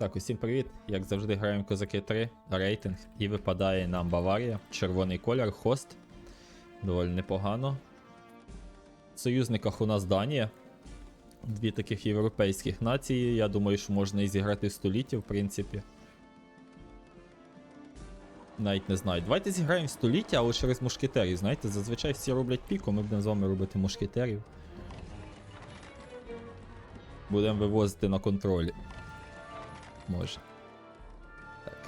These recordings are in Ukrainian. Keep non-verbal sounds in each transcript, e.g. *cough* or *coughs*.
Так, усім привіт. Як завжди, граємо Козаки 3, рейтинг, і випадає нам Баварія, червоний колір, хост. Доволі непогано. В союзниках у нас Данія. Дві таких європейських нації. Я думаю, що можна і зіграти в століття, в принципі. Навіть не знаю. Давайте зіграємо в століття, але через мушкетерів. Знаєте, зазвичай всі роблять піко, ми будемо з вами робити мушкетерів. Будемо вивозити на контролі. Може. Так.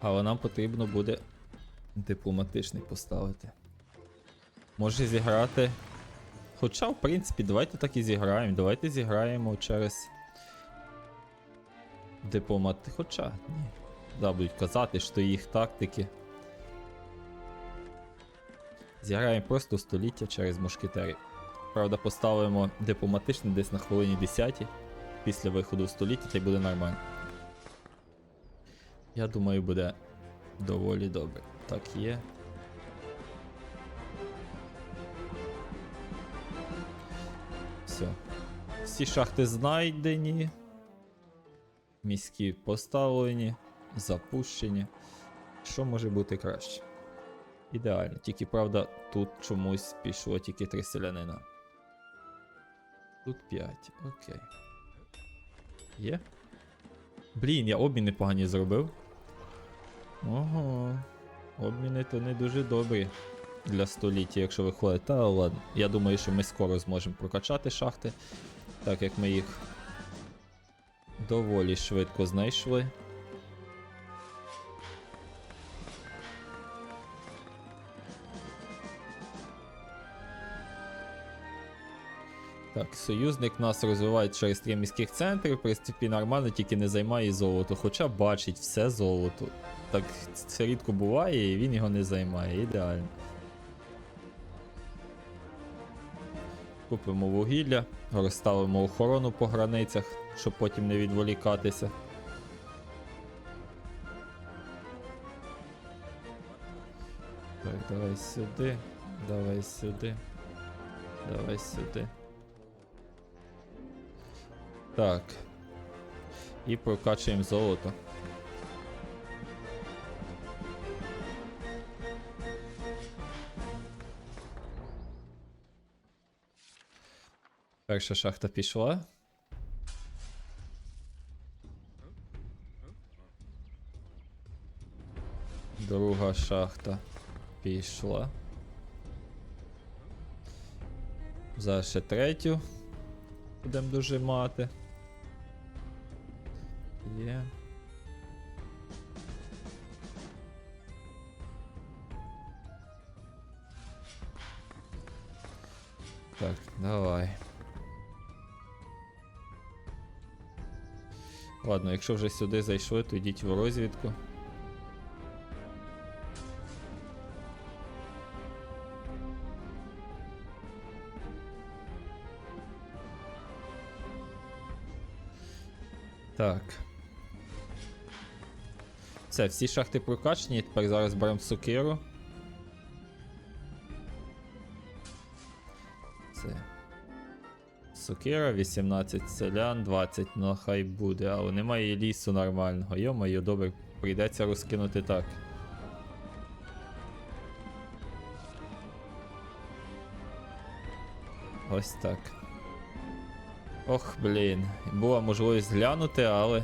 Але нам потрібно буде дипломатичний поставити. Може зіграти. Хоча, в принципі, давайте так і зіграємо. Давайте зіграємо через. Дипломат. Хоча, ні. Да, будуть казати, що їх тактики. Зіграємо просто століття через мушкетерів. Правда, поставимо дипломатичний десь на хвилині 10 після виходу в століття, та й буде нормально. Я думаю, буде доволі добре. Так є. Все. Всі шахти знайдені. Міські поставлені, запущені. Що може бути краще? Ідеально. Тільки правда, тут чомусь пішло тільки три селянина. Тут 5, окей. Є? Блін, я обміни погані зробив. Ого. Обміни то не дуже добрі для століття, якщо виходить. Та ладно. Я думаю, що ми скоро зможемо прокачати шахти, так як ми їх доволі швидко знайшли. Так, союзник нас розвиває через три міських центри, в принципі, нормально, тільки не займає золото, хоча бачить все золото. Так це рідко буває, і він його не займає. Ідеально. Купимо вугілля, розставимо охорону по границях, щоб потім не відволікатися. Так, давай сюди, давай сюди, давай сюди. Так. І прокачуємо золото. Перша шахта пішла. Друга шахта пішла. Зараз ще третю. Будемо дожимати. Є. Так, давай. Ладно, якщо вже сюди зайшли, то йдіть в розвідку. Так. Все, всі шахти прокачені, тепер зараз беремо сокиру. Це. Сокира, 18 селян, 20, ну хай буде, але немає лісу нормального. Йо-моє, добре, прийдеться розкинути так. Ось так. Ох, блін. Була можливість глянути, але.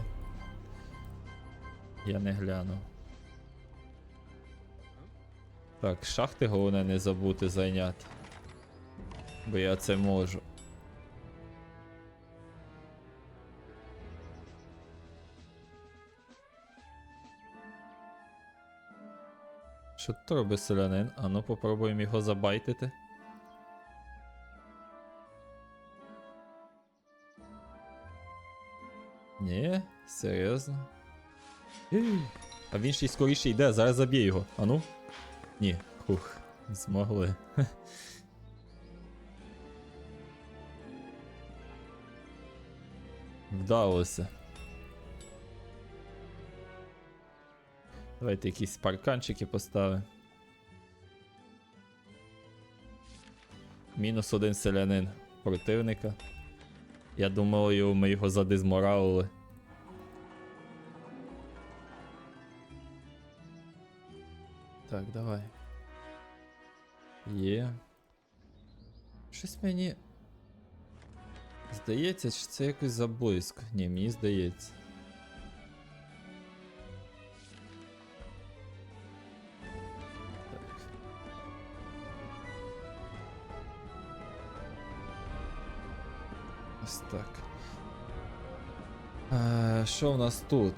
Я не глянув. Так, шахти головне не забути зайняти. Бо я це можу. Що тут робить селянин? А ну попробуємо його забайтити. Ні, серйозно. *gasps* А він ще й скоріше йде, зараз заб'є його. А ну? Ні, хух, змогли. *laughs* Вдалося. Давайте якісь парканчики поставимо. Мінус один селянин противника. Я думаю, ми його задизморалили. Так, давай. Є. Щось мені. Здається, чи це якось заблизько. Ні, мені здається. Так. Ось так. Е, Що в нас тут?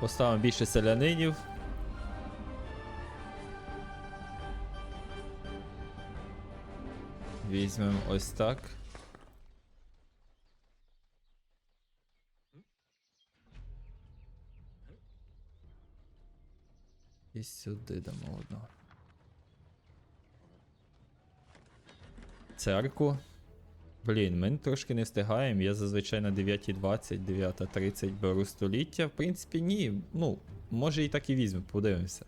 Поставимо більше селянинів. Візьмемо ось так. І сюди дамо одного. Церкву. Блін, ми трошки не встигаємо. Я зазвичай на 9.20, 9.30 беру століття. В принципі, ні. Ну, може і так і візьмемо, подивимося.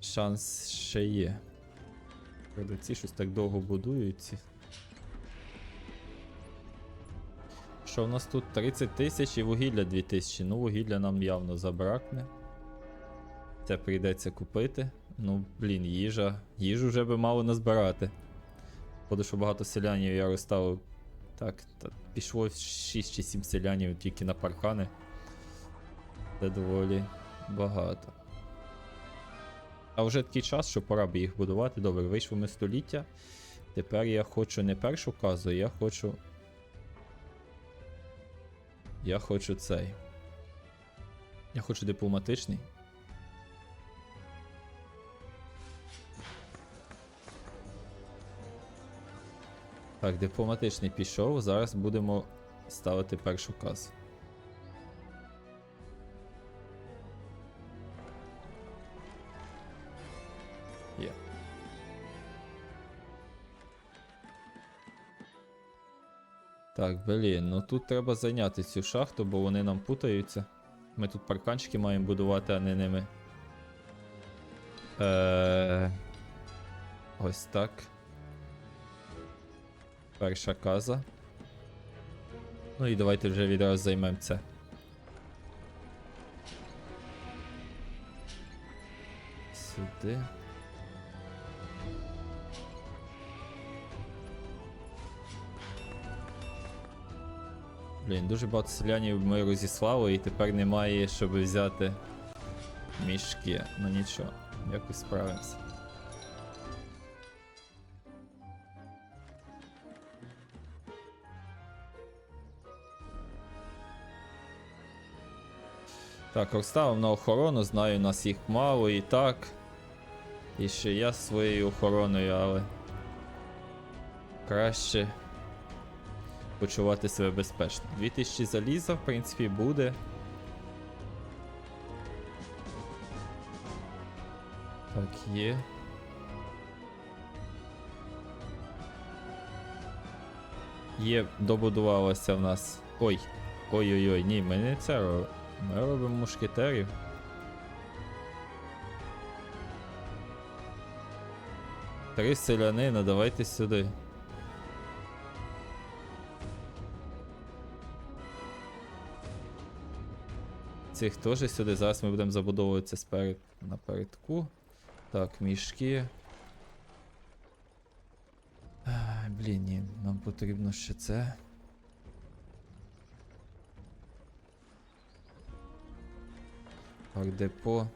Шанс ще є. Правда, ці щось так довго будують. ці. Що в нас тут 30 тисяч і вугілля 2000. Ну, вугілля нам явно забракне. Це прийдеться купити. Ну, блін, їжа. Їжу вже би мало назбирати. Походу, що багато селянів я розставив. Так, та пішло 6 чи 7 селянів тільки на паркани. Це доволі багато. А вже такий час, що пора би їх будувати. Добре, вийшло ми століття. Тепер я хочу не першу казу, я хочу. Я хочу цей. Я хочу дипломатичний. Так, дипломатичний пішов. Зараз будемо ставити першу казу. Є. Так, блін, ну тут треба зайняти цю шахту, бо вони нам путаються. Ми тут парканчики маємо будувати, а не ними. Е... Ось так. Перша каза. Ну і давайте вже відразу займемо це. Сюди. Блін, дуже багато селянів ми розіслали і тепер немає, щоб взяти мішки. Ну нічого, якось справимося. Так, розставив на охорону, знаю, нас їх мало і так. І ще я своєю охороною, але краще почувати себе безпечно. 2000 заліза, в принципі, буде. Так, є. Є, добудувалося в нас. Ой. Ой-ой-ой, ні, ми не це робимо. Ми робимо мушкетерів. Три селянина, давайте сюди. Цих теж сюди. Зараз ми будемо забудовуватися сперед напередку. Так, мішки. Блін, ні, нам потрібно ще це. Ардепо.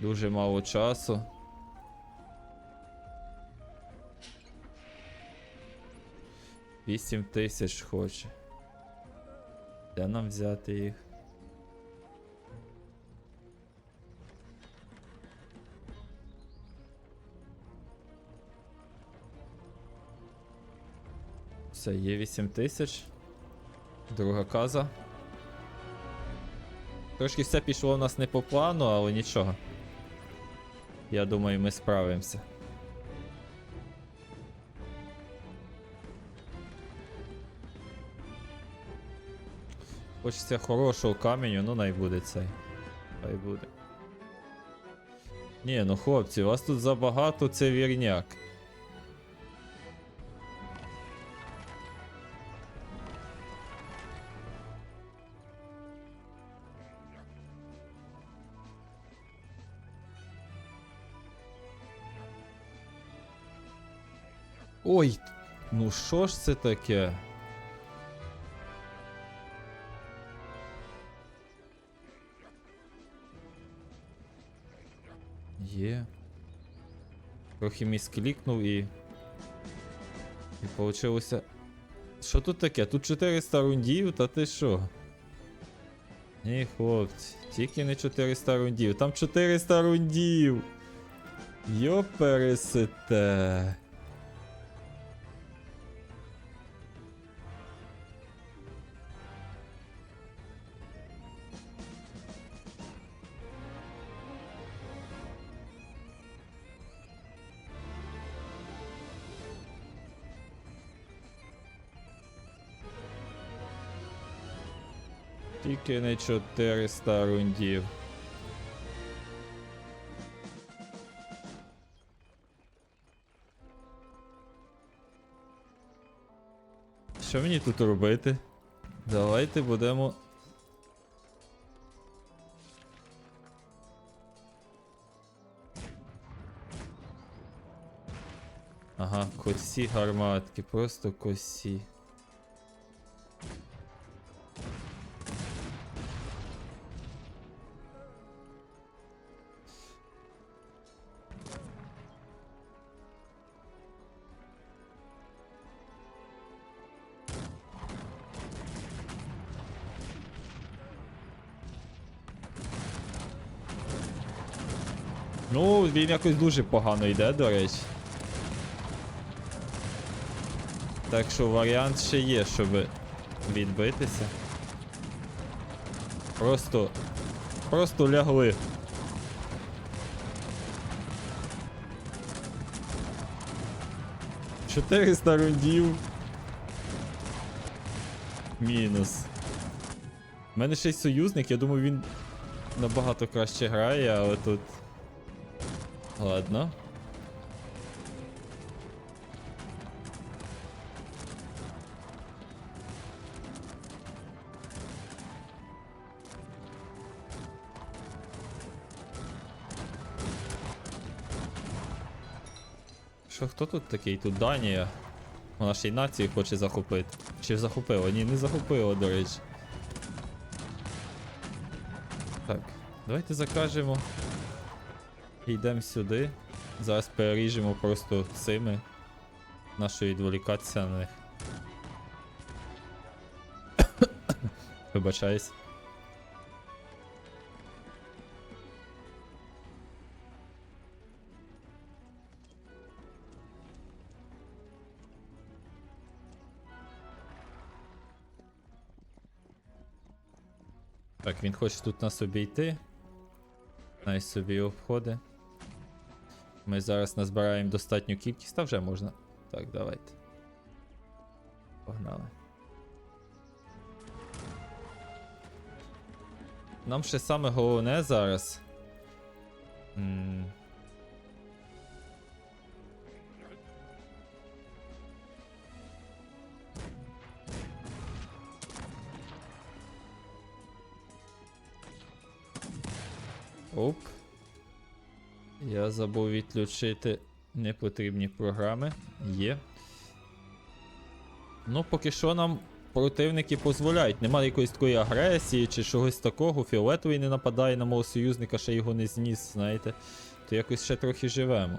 Дуже мало часу. Вісім тисяч хоче. Де нам взяти їх? Все, є 8 тисяч. Друга каза. Трошки все пішло у нас не по плану, але нічого. Я думаю, ми справимося. Хочеться хорошого каменю, ну най буде цей. Хай буде. Ні, ну хлопці, у вас тут забагато це вірняк. Ой, ну що ж це таке? Є. Трохи місклікнув і. І получилося. Що тут таке? Тут 400 рундів, та ти що? Ні, хлопці, тільки не 400 рундів, там 400 рундів! Йопересете. Тільки не 400 рундів. Що мені тут робити? Давайте будемо. Ага, косі гарматки, просто косі. Ну, він якось дуже погано йде, до речі. Так що варіант ще є, щоб відбитися. Просто. Просто лягли. Чотириста рундів. Мінус. У мене ще й союзник, я думаю, він набагато краще грає, але тут. Ладно. Що хто тут такий? Тут Данія. Вона ще й націю хоче захопити. Чи захопила? Ні, не захопила, до речі. Так, давайте закажемо. Йдемо сюди. Зараз переріжемо просто цими. Нащо відволікатися на них. *coughs* Вибачаюсь. Так, він хоче тут нас обійти. Най собі обходи. Ми зараз назбираємо достатню кількість, та вже можна. Так, давайте. Погнали. Нам ще саме головне зараз. м, Оп. Я забув відключити непотрібні програми. Є. Ну, поки що нам противники дозволяють. Немає якоїсь такої агресії чи чогось такого. Фіолетовий не нападає на мого союзника, ще його не зніс, знаєте. То якось ще трохи живемо.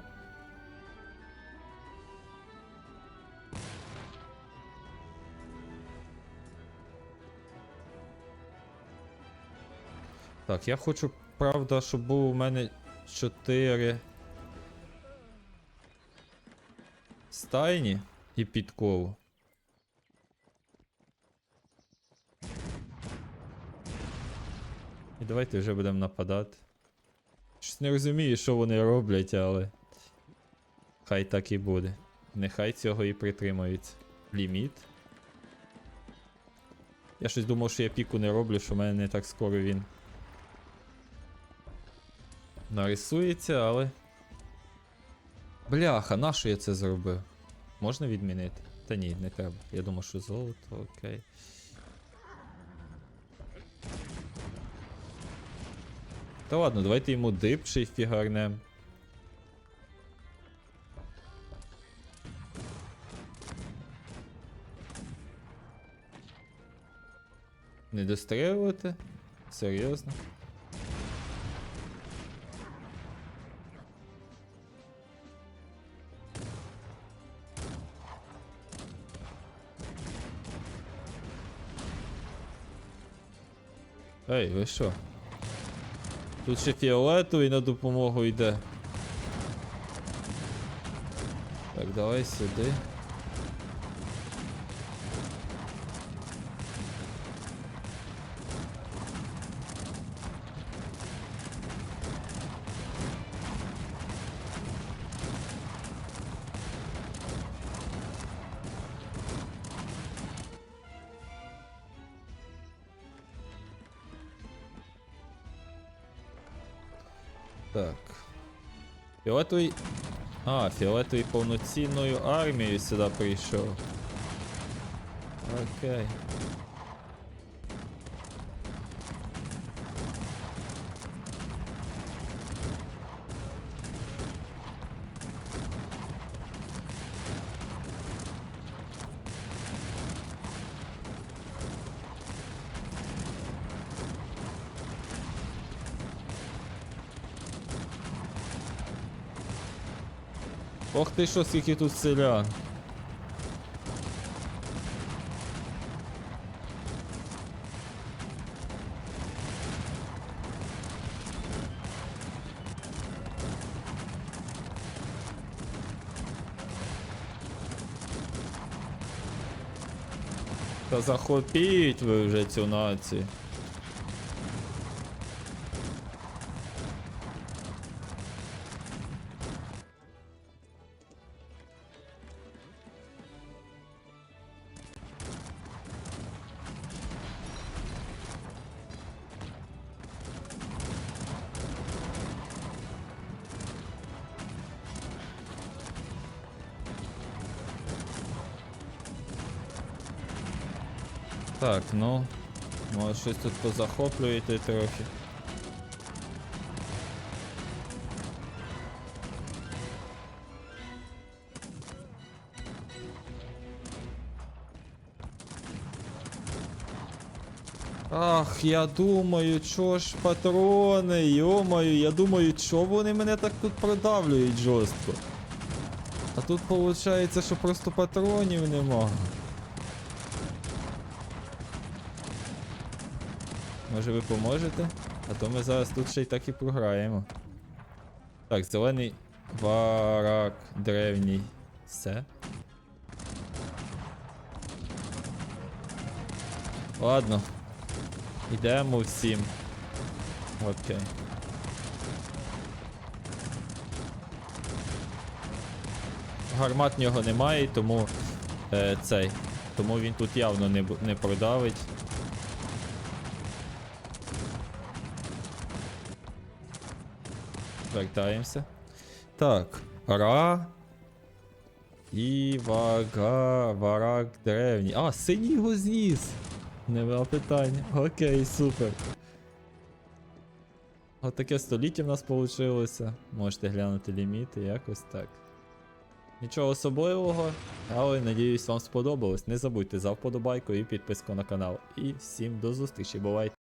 Так, я хочу, правда, щоб був у мене 4 стайні і підкову. І давайте вже будемо нападати. Щось не розумію, що вони роблять, але. Хай так і буде. Нехай цього і притримаються. Ліміт. Я щось думав, що я піку не роблю, що в мене не так скоро він. Нарисується, але. Бляха, на що я це зробив? Можна відмінити? Та ні, не треба. Я думав, що золото, окей. Та ладно, давайте йому дип ще фігарнем. Не дострілювати? Серйозно? Ей, ви що? Тут ще фіолетовий на допомогу йде. Так, давай сюди. Так. Фіолетовий. А, фіолетовий повноцінною армією сюди прийшов. Окей. Ох ти що, скільки тут селян. Та захопіть ви вже цю націю. Так, ну. Може щось тут позахоплюєте трохи. Ах, я думаю, чо ж патрони, йомаю, я думаю, чо вони мене так тут продавлюють жорстко. А тут виходить, що просто патронів нема. Може ви поможете? А то ми зараз тут ще й так і програємо. Так, зелений варак древній. Все. Ладно. Йдемо всім. Окей. Гармат в нього немає, тому е, цей. Тому він тут явно не, не продавить. Вертаємося. Так. Ра. І вага. Варак древній. А, синій його зніс. Нема питання. Окей, супер. Отаке століття в нас вийшло. Можете глянути ліміти, якось так. Нічого особливого, але надіюсь вам сподобалось. Не забудьте за вподобайку і підписку на канал. І всім до зустрічі, бувайте!